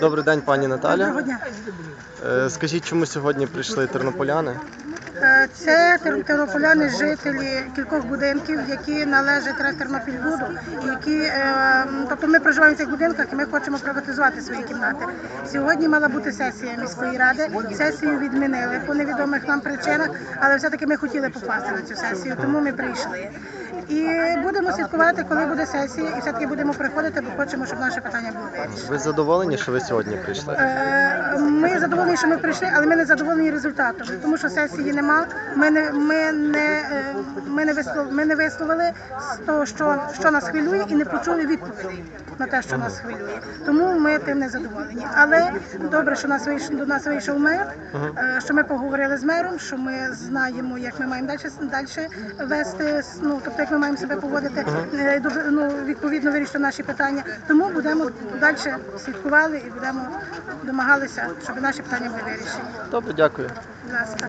Добрий день, пані Наталя. Доброго дня. Е, Скажіть, чому сьогодні прийшли тернополяни? Е, Це тер- тернополяни, жителі кількох будинків, які належать Тернопільбуду, які, е, тобто ми проживаємо в цих будинках і ми хочемо приватизувати свої кімнати. Сьогодні мала бути сесія міської ради. Сесію відмінили по невідомих нам причинах, але все-таки ми хотіли попасти на цю сесію, тому ми прийшли. І будемо слідкувати, коли буде сесія, і все-таки будемо приходити, бо хочемо, щоб наше питання було вирішено. Ви задоволені, що ви сьогодні прийшли? Е, Ми задоволені, що ми прийшли, але ми не задоволені результатом, тому що сесії нема. Ми не ми не е, ми не вислов, ми не висловили з того, що, що нас хвилює, і не почули відповідей на те, що нас хвилює. Тому ми тим не задоволені. Але добре, що нас вийшов до нас вийшов мер, е, що ми поговорили з мером, що ми знаємо, як ми маємо далі далі вести, ну тобто як ми маємо себе поводити, е, ну відповідно вирішити наші питання. Тому будемо далі слідкували і будемо домагалися, щоб наші питання були вирішені. Добре, дякую. Будь ласка.